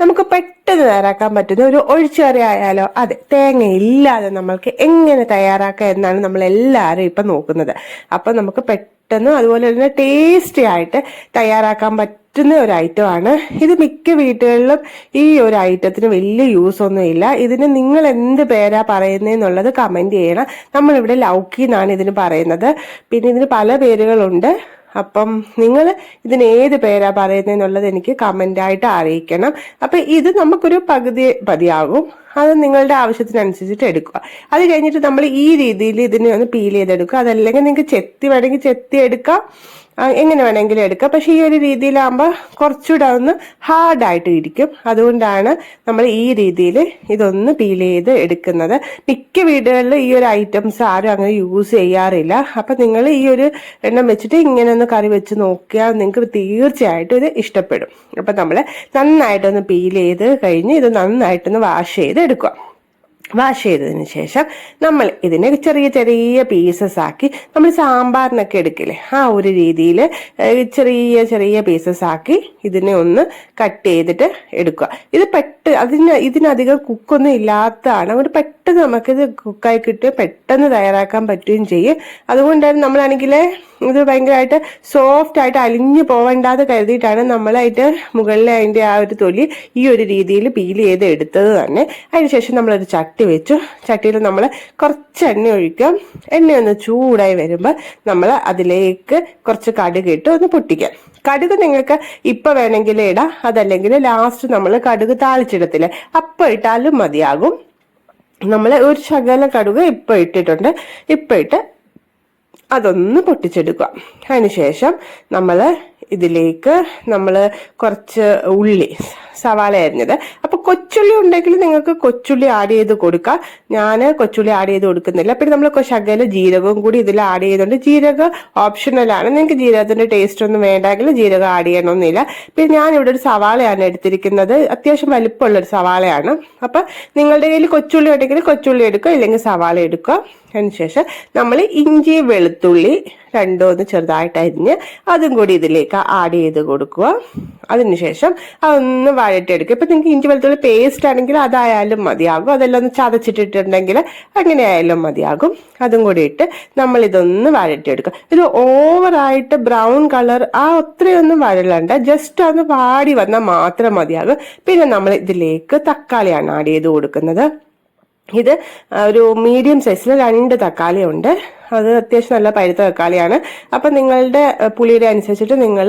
നമുക്ക് പെട്ടെന്ന് തയ്യാറാക്കാൻ പറ്റുന്ന ഒരു ഒഴിച്ചുകറി ആയാലോ അതെ തേങ്ങ ഇല്ലാതെ നമ്മൾക്ക് എങ്ങനെ തയ്യാറാക്കാം എന്നാണ് നമ്മൾ എല്ലാവരും ഇപ്പം നോക്കുന്നത്. അപ്പം നമുക്ക് പെട്ടെന്ന് അതുപോലെ തന്നെ ടേസ്റ്റി ആയിട്ട് തയ്യാറാക്കാൻ പറ്റുന്ന ഒരു ഐറ്റം ആണ്. ഇത് മിക്ക വീട്ടുകളിലും ഈ ഒരു ഐറ്റത്തിന് വലിയ യൂസ് ഒന്നും ഇല്ല. ഇതിന് നിങ്ങൾ എന്ത് പേരാ പറയുന്നതെന്നുള്ളത് കമന്റ് ചെയ്യണം. നമ്മളിവിടെ ലൗക്കി എന്നാണ് ഇതിന് പറയുന്നത്. പിന്നെ ഇതിന് പല പേരുകളുണ്ട്. അപ്പം നിങ്ങൾ ഇതിന് ഏത് പേരാ പറയുന്നതെന്നുള്ളത് എനിക്ക് കമന്റ് ആയിട്ട് അറിയിക്കണം. അപ്പം ഇത് നമുക്കൊരു പകുതി പതിയാകും. അത് നിങ്ങളുടെ ആവശ്യത്തിനനുസരിച്ചിട്ട് എടുക്കുക. അത് കഴിഞ്ഞിട്ട് നമ്മൾ ഈ രീതിയിൽ ഇതിനെ ഒന്ന് പീൽ ചെയ്തെടുക്കുക. അതല്ലെങ്കിൽ നിങ്ങൾക്ക് ചെത്തി വേണമെങ്കിൽ ചെത്തി എടുക്കാം. എങ്ങനെ വേണമെങ്കിലും എടുക്കാം. പക്ഷേ ഈ ഒരു രീതിയിലാകുമ്പോൾ കുറച്ചുകൂടെ ഒന്ന് ഹാർഡായിട്ട് ഇരിക്കും. അതുകൊണ്ടാണ് നമ്മൾ ഈ രീതിയിൽ ഇതൊന്ന് പീൽ ചെയ്ത് എടുക്കുന്നത്. മിക്ക വീടുകളിൽ ഈ ഒരു ഐറ്റംസ് ആരും അങ്ങനെ യൂസ് ചെയ്യാറില്ല. അപ്പം നിങ്ങൾ ഈ ഒരു എണ്ണം വെച്ചിട്ട് ഇങ്ങനെ ഒന്ന് കറി വെച്ച് നോക്കിയാൽ നിങ്ങൾക്ക് തീർച്ചയായിട്ടും ഇത് ഇഷ്ടപ്പെടും. അപ്പം നമ്മൾ നന്നായിട്ടൊന്ന് പീൽ ചെയ്ത് കഴിഞ്ഞ് ഇത് നന്നായിട്ടൊന്ന് വാഷ് ചെയ്ത് എടുക്കുക. വാഷ് ചെയ്തതിന് ശേഷം നമ്മൾ ഇതിനെ ചെറിയ ചെറിയ പീസസ് ആക്കി നമ്മൾ സാമ്പാറിനൊക്കെ എടുക്കില്ലേ? ആ ഒരു രീതിയിൽ ചെറിയ ചെറിയ പീസസ് ആക്കി ഇതിനെ ഒന്ന് കട്ട് ചെയ്തിട്ട് എടുക്കുക. ഇത് പെട്ട് അതിന് ഇതിനധികം കുക്കൊന്നും ഇല്ലാത്തതാണ്. ഒരു പെട്ടെന്ന് നമുക്കിത് കുക്കായി കിട്ടുകയും പെട്ടെന്ന് തയ്യാറാക്കാൻ പറ്റുകയും ചെയ്യും. അതുകൊണ്ടാണ് നമ്മളാണെങ്കിൽ ഇത് ഭയങ്കരമായിട്ട് സോഫ്റ്റ് ആയിട്ട് അലിഞ്ഞു പോവേണ്ടാതെ കരുതിയിട്ടാണ് നമ്മളായിട്ട് മുകളിലെ അതിന്റെ ആ ഒരു തൊലി ഈ ഒരു രീതിയിൽ പീൽ ചെയ്ത് എടുത്തത് തന്നെ. അതിനുശേഷം നമ്മളൊരു ചട്ടി വെച്ചു. ചട്ടിയിൽ നമ്മൾ കുറച്ച് എണ്ണ ഒഴിക്കാം. എണ്ണ ഒന്ന് ചൂടായി വരുമ്പോൾ നമ്മൾ അതിലേക്ക് കുറച്ച് കടുക് ഇട്ട് ഒന്ന് പൊട്ടിക്കാം. കടുക് നിങ്ങൾക്ക് ഇപ്പൊ വേണമെങ്കിൽ ഇടാം. അതല്ലെങ്കിൽ ലാസ്റ്റ് നമ്മൾ കടുക് താളിച്ചിടത്തില്ലേ. അപ്പം ഇട്ടാലും മതിയാകും. നമ്മൾ ഒരു ശകലം കടുക് ഇപ്പൊ ഇട്ടിട്ടുണ്ട്. ഇപ്പൊ ഇട്ട് അതൊന്ന് പൊട്ടിച്ചെടുക്കുക അതിനുശേഷം നമ്മൾ ഇതിലേക്ക് നമ്മൾ കുറച്ച് ഉള്ളി സവാള അരിഞ്ഞത് അപ്പൊ കൊച്ചുള്ളി ഉണ്ടെങ്കിൽ നിങ്ങൾക്ക് കൊച്ചുള്ളി ആഡ് ചെയ്ത് കൊടുക്കാം. ഞാൻ കൊച്ചുള്ളി ആഡ് ചെയ്ത് കൊടുക്കുന്നില്ല. പിന്നെ നമ്മൾ ശകല ജീരകവും കൂടി ഇതിൽ ആഡ് ചെയ്തുകൊണ്ട് ജീരകം ഓപ്ഷണലാണ് നിങ്ങൾക്ക് ജീരകത്തിന്റെ ടേസ്റ്റ് ഒന്നും വേണ്ടെങ്കിൽ ജീരകം ആഡ് ചെയ്യണമെന്നില്ല പിന്നെ ഞാൻ ഇവിടെ ഒരു സവാളയാണ് എടുത്തിരിക്കുന്നത്. അത്യാവശ്യം വലിപ്പമുള്ള ഒരു സവാളയാണ്. അപ്പൊ നിങ്ങളുടെ കയ്യിൽ കൊച്ചുള്ളി ഉണ്ടെങ്കിൽ കൊച്ചുള്ളി എടുക്കുക. ഇല്ലെങ്കിൽ സവാള എടുക്കുക. അതിനുശേഷം നമ്മൾ ഇഞ്ചി വെളുത്തുള്ളി രണ്ടും ഒന്ന് ചെറുതായിട്ട് അരിഞ്ഞ് അതും കൂടി ഇതിലേക്ക് ആഡ് ചെയ്ത് കൊടുക്കുക. അതിനുശേഷം അതൊന്ന് വഴറ്റിയെടുക്കുക. ഇപ്പം നിങ്ങൾക്ക് ഇഞ്ചി വെളുത്തുള്ളി പേസ്റ്റ് ആണെങ്കിൽ അതായാലും മതിയാകും. അതെല്ലാം ഒന്ന് ചതച്ചിട്ടിട്ടുണ്ടെങ്കിൽ അങ്ങനെ ആയാലും മതിയാകും. അതും കൂടി ഇട്ട് നമ്മൾ ഇതൊന്ന് വഴറ്റിയെടുക്കുക. ഇത് ഓവറായിട്ട് ബ്രൗൺ കളർ ആ അത്രയൊന്നും വഴലണ്ട ജസ്റ്റ് ഒന്ന് വാടി വന്നാൽ മാത്രം മതിയാകും. പിന്നെ നമ്മൾ ഇതിലേക്ക് തക്കാളിയാണ് ആഡ് ചെയ്ത് കൊടുക്കുന്നത്. ഇത് ഒരു മീഡിയം സൈസിൽ രണ്ട് തക്കാളി ഉണ്ട്. അത് അത്യാവശ്യം നല്ല പഴുത്ത തക്കാളിയാണ്. അപ്പം നിങ്ങളുടെ പുളിയുടെ അനുസരിച്ചിട്ട് നിങ്ങൾ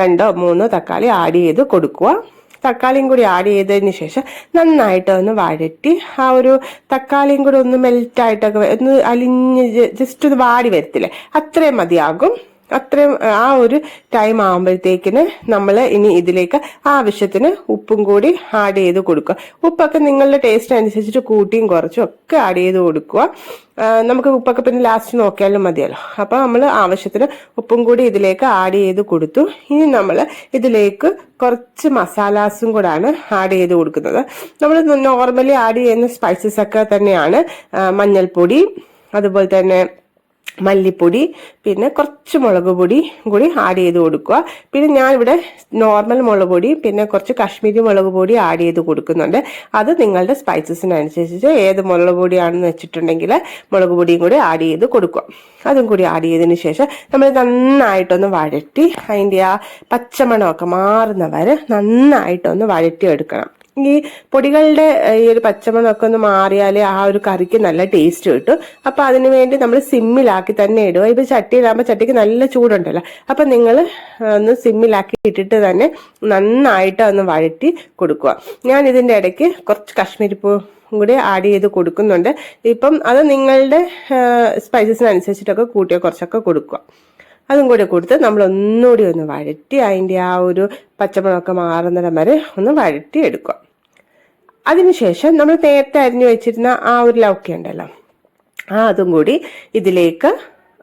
രണ്ടോ മൂന്നോ തക്കാളി ആഡ് ചെയ്ത് കൊടുക്കുക. തക്കാളിയും കൂടി ആഡ് ചെയ്തതിന് ശേഷം നന്നായിട്ട് ഒന്ന് വഴറ്റി ആ ഒരു തക്കാളിയും കൂടി ഒന്ന് മെൽറ്റായിട്ടൊക്കെ ഒന്ന് അലിഞ്ഞ് ജസ്റ്റ് ഒന്ന് വാടി വരത്തില്ലേ അത്രയും മതിയാകും. അത്രയും ആ ഒരു ടൈം ആകുമ്പോഴത്തേക്കിന് നമ്മൾ ഇനി ഇതിലേക്ക് ആവശ്യത്തിന് ഉപ്പും കൂടി ആഡ് ചെയ്ത് കൊടുക്കുക. ഉപ്പൊക്കെ നിങ്ങളുടെ ടേസ്റ്റ് അനുസരിച്ചിട്ട് കൂട്ടിയും കുറച്ചും ഒക്കെ ആഡ് ചെയ്ത് കൊടുക്കുക. നമുക്ക് ഉപ്പൊക്കെ പിന്നെ ലാസ്റ്റ് നോക്കിയാലും മതിയല്ലോ. അപ്പോൾ നമ്മൾ ആവശ്യത്തിന് ഉപ്പും കൂടി ഇതിലേക്ക് ആഡ് ചെയ്ത് കൊടുത്തു. ഇനി നമ്മൾ ഇതിലേക്ക് കുറച്ച് മസാലാസും കൂടാണ് ആഡ് ചെയ്ത് കൊടുക്കുന്നത്. നമ്മൾ നോർമലി ആഡ് ചെയ്യുന്ന സ്പൈസസ് ഒക്കെ തന്നെയാണ് മഞ്ഞൾപ്പൊടി അതുപോലെ തന്നെ മല്ലിപ്പൊടി പിന്നെ കുറച്ച് മുളക് പൊടി കൂടി ആഡ് ചെയ്ത് കൊടുക്കുക. പിന്നെ ഞാൻ ഇവിടെ നോർമൽ മുളക് പൊടി പിന്നെ കുറച്ച് കാശ്മീരി മുളക് പൊടി ആഡ് ചെയ്ത് കൊടുക്കുന്നുണ്ട്. അത് നിങ്ങളുടെ സ്പൈസസിനനുസരിച്ച് ഏത് മുളക് പൊടിയാണെന്ന് വെച്ചിട്ടുണ്ടെങ്കിൽ മുളക് പൊടിയും കൂടി ആഡ് ചെയ്ത് കൊടുക്കുക. അതും കൂടി ആഡ് ചെയ്തതിന് ശേഷം നമ്മൾ നന്നായിട്ടൊന്ന് വഴറ്റി അതിന്റെ ആ പച്ചമണമൊക്കെ മാറുന്ന വരെ നന്നായിട്ടൊന്ന് വഴറ്റി എടുക്കണം ഈ പൊടികളുടെ ഈ ഒരു പച്ചമണമൊക്കെ ഒന്ന് മാറിയാലേ ആ ഒരു കറിക്ക് നല്ല ടേസ്റ്റ് കിട്ടും. അപ്പൊ അതിന് വേണ്ടി നമ്മൾ സിമ്മിലാക്കി തന്നെ ഇടുക. ഇപ്പൊ ചട്ടിയിലാകുമ്പോൾ ചട്ടിക്ക് നല്ല ചൂടുണ്ടല്ലോ. അപ്പൊ നിങ്ങൾ ഒന്ന് സിമ്മിലാക്കി ഇട്ടിട്ട് തന്നെ നന്നായിട്ട് ഒന്ന് വഴറ്റി കൊടുക്കുക. ഞാൻ ഇതിന്റെ ഇടയ്ക്ക് കുറച്ച് കാശ്മീരി പൂ കൂടി ആഡ് ചെയ്ത് കൊടുക്കുന്നുണ്ട്. ഇപ്പം അത് നിങ്ങളുടെ സ്പൈസസിനനുസരിച്ചിട്ടൊക്കെ കൂട്ടിയോ കുറച്ചൊക്കെ കൊടുക്കുക. അതും കൂടി കൊടുത്ത് നമ്മൾ ഒന്നുകൂടി ഒന്ന് വഴറ്റി അതിന്റെ ആ ഒരു പച്ചമുളകൊക്കെ മാറുന്നിടം വരെ ഒന്ന് വഴറ്റി എടുക്കുക അതിനുശേഷം നമ്മൾ നേരത്തെ അരിഞ്ഞു വെച്ചിരുന്ന ആ ഒരു ലൗക്ക ഉണ്ടല്ലോ ആ അതും കൂടി ഇതിലേക്ക്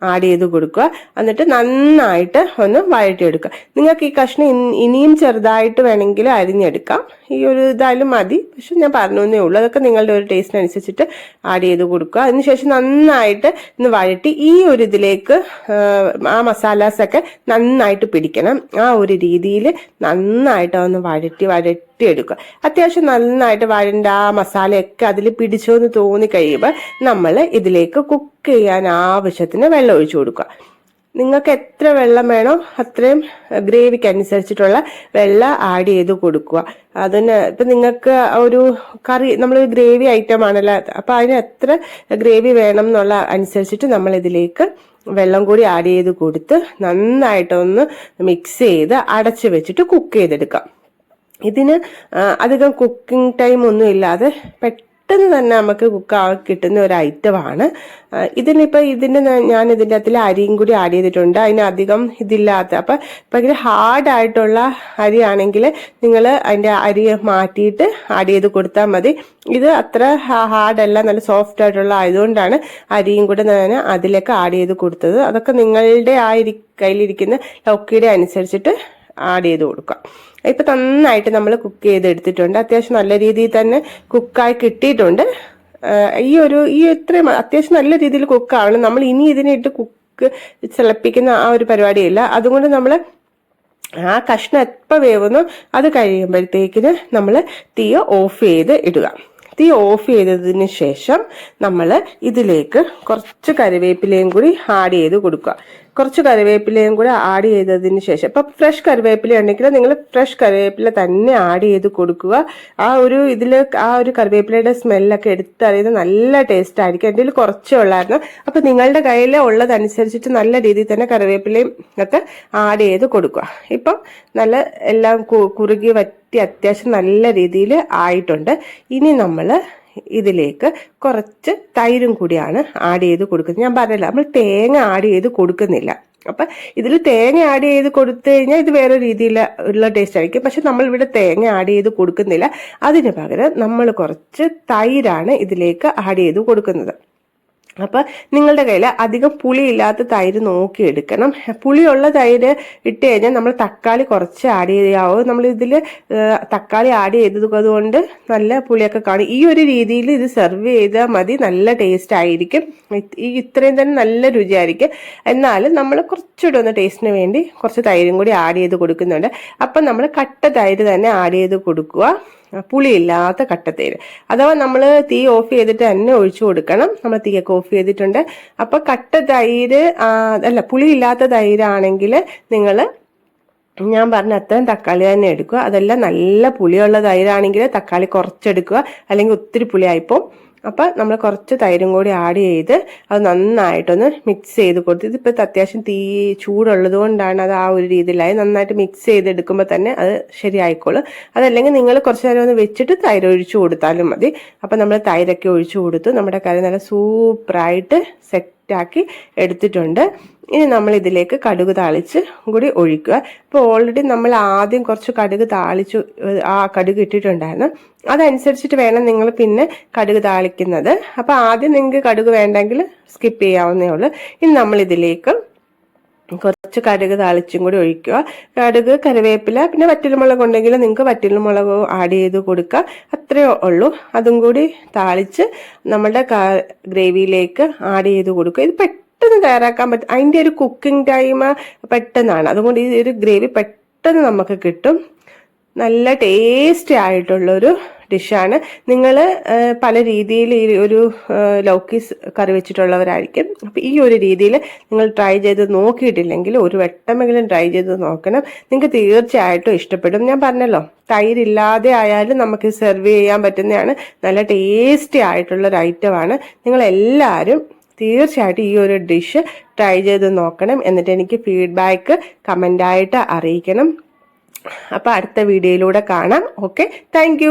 ആഡ് ചെയ്ത് കൊടുക്കുക. എന്നിട്ട് നന്നായിട്ട് ഒന്ന് വഴറ്റിയെടുക്കുക. നിങ്ങൾക്ക് ഈ കഷ്ണം ഇനിയും ചെറുതായിട്ട് വേണമെങ്കിൽ അരിഞ്ഞെടുക്കാം. ഈ ഒരു ഇതായാലും മതി. പക്ഷെ ഞാൻ പറഞ്ഞേ ഉള്ളൂ. അതൊക്കെ നിങ്ങളുടെ ഒരു ടേസ്റ്റിനനുസരിച്ചിട്ട് ആഡ് ചെയ്ത് കൊടുക്കുക. അതിനുശേഷം നന്നായിട്ട് ഒന്ന് വഴറ്റി ഈ ഒരു ഇതിലേക്ക് ആ, മസാലാസൊക്കെ നന്നായിട്ട് പിടിക്കണം. ആ ഒരു രീതിയിൽ നന്നായിട്ട് ഒന്ന് വഴറ്റി വഴറ്റി വഴറ്റിയെടുക്കുക അത്യാവശ്യം നന്നായിട്ട് വഴണ്ട ആ മസാലയൊക്കെ അതിൽ പിടിച്ചോ എന്ന് തോന്നി കഴിയുമ്പോൾ നമ്മൾ ഇതിലേക്ക് കുക്ക് ചെയ്യാൻ ആവശ്യത്തിന് വെള്ളം ഒഴിച്ചു കൊടുക്കുക. നിങ്ങൾക്ക് എത്ര വെള്ളം വേണോ അത്രയും ഗ്രേവിക്ക് അനുസരിച്ചിട്ടുള്ള വെള്ളം ആഡ് ചെയ്ത് കൊടുക്കുക. അതിന് ഇപ്പം നിങ്ങൾക്ക് ഒരു കറി നമ്മൾ ഗ്രേവി ഐറ്റം ആണല്ലോ അപ്പം അതിന് എത്ര ഗ്രേവി വേണം എന്നുള്ള അനുസരിച്ചിട്ട് നമ്മൾ ഇതിലേക്ക് വെള്ളം കൂടി ആഡ് ചെയ്ത് കൊടുത്ത് നന്നായിട്ടൊന്ന് മിക്സ് ചെയ്ത് അടച്ച് വെച്ചിട്ട് കുക്ക് ചെയ്തെടുക്കാം. ഇതിന് അധികം കുക്കിംഗ് ടൈം ഒന്നും ഇല്ലാതെ പെട്ടെന്ന് തന്നെ നമുക്ക് കുക്ക് കിട്ടുന്ന ഒരു ഐറ്റമാണ് ഇതിനിപ്പോൾ ഇതിന്റെ ഞാൻ ഇതിന്റെ അകത്തിൽ അരിയും കൂടി ആഡ് ചെയ്തിട്ടുണ്ട്. അതിന് അധികം ഇതില്ലാത്ത അപ്പം ഭയങ്കര ഹാർഡായിട്ടുള്ള അരിയാണെങ്കിൽ നിങ്ങൾ അതിന്റെ അരി മാറ്റിയിട്ട് ആഡ് ചെയ്ത് കൊടുത്താൽ മതി. ഇത് അത്ര ഹാർഡല്ല നല്ല സോഫ്റ്റ് ആയിട്ടുള്ള ആയതുകൊണ്ടാണ് അരിയും കൂടെ ഞാൻ അതിലേക്ക് ആഡ് ചെയ്ത് കൊടുത്തത്. അതൊക്കെ നിങ്ങളുടെ ആ കയ്യിലിരിക്കുന്ന ലൗക്കിയുടെ അനുസരിച്ചിട്ട് ആഡ് ചെയ്ത് കൊടുക്കാം. ഇപ്പം നന്നായിട്ട് നമ്മൾ കുക്ക് ചെയ്തെടുത്തിട്ടുണ്ട്. അത്യാവശ്യം നല്ല രീതിയിൽ തന്നെ കുക്കായി കിട്ടിയിട്ടുണ്ട്. ഈ ഒരു ഈ ഇത്രയും അത്യാവശ്യം നല്ല രീതിയിൽ കുക്കാവണം നമ്മൾ ഇനി ഇതിനിട്ട് കുക്ക് തിളപ്പിക്കുന്ന ആ ഒരു പരിപാടിയില്ല. അതുകൊണ്ട് നമ്മൾ ആ കഷ്ണം എപ്പോൾ വേവുന്നു അത് കഴിയുമ്പോഴത്തേക്കിന് നമ്മൾ തീ ഓഫ് ചെയ്ത് ഇടുക. തീ ഓഫ് ചെയ്തതിന് ശേഷം നമ്മൾ ഇതിലേക്ക് കുറച്ച് കറിവേപ്പിലയും കൂടി ആഡ് ചെയ്ത് കൊടുക്കുക. കുറച്ച് കറിവേപ്പിലയും കൂടെ ആഡ് ചെയ്തതിന് ശേഷം. ഇപ്പം ഫ്രഷ് കറിവേപ്പില ഉണ്ടെങ്കിൽ നിങ്ങൾ ഫ്രഷ് കറിവേപ്പില തന്നെ ആഡ് ചെയ്ത് കൊടുക്കുക. ആ ഒരു ഇതിൽ ആ ഒരു കറിവേപ്പിലയുടെ സ്മെല്ലൊക്കെ എടുത്തറിയുന്നത് നല്ല ടേസ്റ്റ് ആയിരിക്കും. എന്റെ കയ്യിൽ കുറച്ചേ ഉള്ളായിരുന്നു. അപ്പം നിങ്ങളുടെ കയ്യിൽ ഉള്ളതനുസരിച്ചിട്ട് നല്ല രീതിയിൽ തന്നെ കറിവേപ്പിലയും ഒക്കെ ആഡ് ചെയ്ത് കൊടുക്കുക. ഇപ്പം നല്ല എല്ലാം കുറുകി വറ്റി അത്യാവശ്യം നല്ല രീതിയിൽ ആയിട്ടുണ്ട്. ഇനി നമ്മൾ ഇതിലേക്ക് കുറച്ച് തൈരും കൂടിയാണ് ആഡ് ചെയ്ത് കൊടുക്കുന്നത്. ഞാൻ പറഞ്ഞില്ല നമ്മൾ തേങ്ങ ആഡ് ചെയ്ത് കൊടുക്കുന്നില്ല. അപ്പം ഇതിൽ തേങ്ങ ആഡ് ചെയ്ത് കൊടുത്തു കഴിഞ്ഞാൽ ഇത് വേറെ രീതിയിൽ ഉള്ള ടേസ്റ്റ് ആയിരിക്കും. പക്ഷെ നമ്മൾ ഇവിടെ തേങ്ങ ആഡ് ചെയ്ത് കൊടുക്കുന്നില്ല. അതിന് പകരം നമ്മൾ കുറച്ച് തൈരാണ് ഇതിലേക്ക് ആഡ് ചെയ്ത് കൊടുക്കുന്നത്. അപ്പൊ നിങ്ങളുടെ കയ്യിൽ അധികം പുളിയില്ലാത്ത തൈര് നോക്കി എടുക്കണം പുളിയുള്ള തൈര് ഇട്ട് കഴിഞ്ഞാൽ നമ്മൾ തക്കാളി കുറച്ച് ആഡ് ചെയ്യാവോ നമ്മൾ ഇതിൽ തക്കാളി ആഡ് ചെയ്തത് കൊണ്ട് നല്ല പുളിയൊക്കെ കാണും. ഈ ഒരു രീതിയിൽ ഇത് സെർവ് ചെയ്താൽ മതി. നല്ല ടേസ്റ്റ് ആയിരിക്കും. ഈ ഇത്രയും തന്നെ നല്ല രുചിയായിരിക്കും. എന്നാലും നമ്മൾ കുറച്ചുകൂടെ ഒന്ന് ടേസ്റ്റിന് വേണ്ടി കുറച്ച് തൈരും കൂടി ആഡ് ചെയ്ത് കൊടുക്കുന്നുണ്ട്. അപ്പം നമ്മൾ കട്ട തൈര് തന്നെ ആഡ് ചെയ്ത് കൊടുക്കുക. പുളിയില്ലാത്ത കട്ടത്തൈര്. അഥവാ നമ്മൾ തീ ഓഫ് ചെയ്തിട്ട് തന്നെ ഒഴിച്ചു കൊടുക്കണം. നമ്മൾ തീയൊക്കെ ഓഫ് ചെയ്തിട്ടുണ്ട്. അപ്പൊ കട്ട തൈര് അല്ല പുളിയില്ലാത്ത തൈരാണെങ്കിൽ നിങ്ങൾ ഞാൻ പറഞ്ഞ അത്രയും തക്കാളി തന്നെ എടുക്കുക. അതെല്ലാം നല്ല പുളിയുള്ള തൈരാണെങ്കിൽ തക്കാളി കുറച്ചെടുക്കുക. അല്ലെങ്കിൽ ഒത്തിരി പുളിയായിപ്പോൾ അപ്പം നമ്മൾ കുറച്ച് തൈരും കൂടി ആഡ് ചെയ്ത് അത് നന്നായിട്ടൊന്ന് മിക്സ് ചെയ്ത് കൊടുത്ത് ഇതിപ്പോൾ അത്യാവശ്യം തീ ചൂടുള്ളത് കൊണ്ടാണ് അത് ആ ഒരു രീതിയിലായി. നന്നായിട്ട് മിക്സ് ചെയ്തെടുക്കുമ്പോൾ തന്നെ അത് ശരിയായിക്കോളും. അതല്ലെങ്കിൽ നിങ്ങൾ കുറച്ച് നേരം ഒന്ന് വെച്ചിട്ട് തൈര് ഒഴിച്ചു കൊടുത്താലും മതി. അപ്പം നമ്മൾ തൈരൊക്കെ ഒഴിച്ചു കൊടുത്തു. നമ്മുടെ കറി നല്ല സൂപ്പറായിട്ട് സെറ്റാക്കി എടുത്തിട്ടുണ്ട്. ഇനി നമ്മൾ ഇതിലേക്ക് കടുക് താളിച്ച് കൂടി ഒഴിക്കുക. ഇപ്പോൾ ഓൾറെഡി നമ്മൾ ആദ്യം കുറച്ച് കടുക് താളിച്ചു ആ കടുക് ഇട്ടിട്ടുണ്ടായിരുന്നു. അതനുസരിച്ചിട്ട് വേണം നിങ്ങൾ പിന്നെ കടുക് താളിക്കുന്നത്. അപ്പോൾ ആദ്യം നിങ്ങൾക്ക് കടുക് വേണ്ടെങ്കിൽ സ്കിപ്പ് ചെയ്യാവുന്നേ ഉള്ളൂ. ഇനി നമ്മൾ ഇതിലേക്ക് കുറച്ച് കടുക് താളിച്ചും കൂടി ഒഴിക്കുക. കടുക് കറിവേപ്പില പിന്നെ വറ്റൽമുളക് ഉണ്ടെങ്കിൽ നിങ്ങൾക്ക് വറ്റൽമുളക് ആഡ് ചെയ്ത് കൊടുക്കുക. അത്രയേ ഉള്ളൂ. അതും കൂടി താളിച്ച് നമ്മുടെ ഗ്രേവിയിലേക്ക് ആഡ് ചെയ്ത് കൊടുക്കുക. ഇത് പെട്ടെന്ന് തയ്യാറാക്കാൻ പറ്റും. അതിന്റെ ഒരു കുക്കിംഗ് ടൈം പെട്ടെന്നാണ്. അതുകൊണ്ട് ഈ ഒരു ഗ്രേവി പെട്ടെന്ന് നമുക്ക് കിട്ടും. നല്ല ടേസ്റ്റി ആയിട്ടുള്ളൊരു ഡിഷാണ്. നിങ്ങൾ പല രീതിയിൽ ഈ ഒരു ലൗക്കീസ് കറി വെച്ചിട്ടുള്ളവരായിരിക്കും. അപ്പം ഈ ഒരു രീതിയിൽ നിങ്ങൾ ട്രൈ ചെയ്ത് നോക്കിയിട്ടില്ലെങ്കിൽ ഒരു വട്ടമെങ്കിലും ട്രൈ ചെയ്ത് നോക്കണം. നിങ്ങൾക്ക് തീർച്ചയായിട്ടും ഇഷ്ടപ്പെടും. ഞാൻ പറഞ്ഞല്ലോ തൈരില്ലാതെ ആയാലും നമുക്ക് സെർവ് ചെയ്യാൻ പറ്റുന്നതാണ്. നല്ല ടേസ്റ്റി ആയിട്ടുള്ള ഒരു ഐറ്റമാണ്. നിങ്ങൾ എല്ലാവരും തീർച്ചയായിട്ടും ഈ ഒരു ഡിഷ് ട്രൈ ചെയ്ത് നോക്കണം. എന്നിട്ട് എനിക്ക് ഫീഡ്ബാക്ക് കമന്റായിട്ട് അറിയിക്കണം. അപ്പോൾ അടുത്ത വീഡിയോയിലൂടെ കാണാം. Okay thank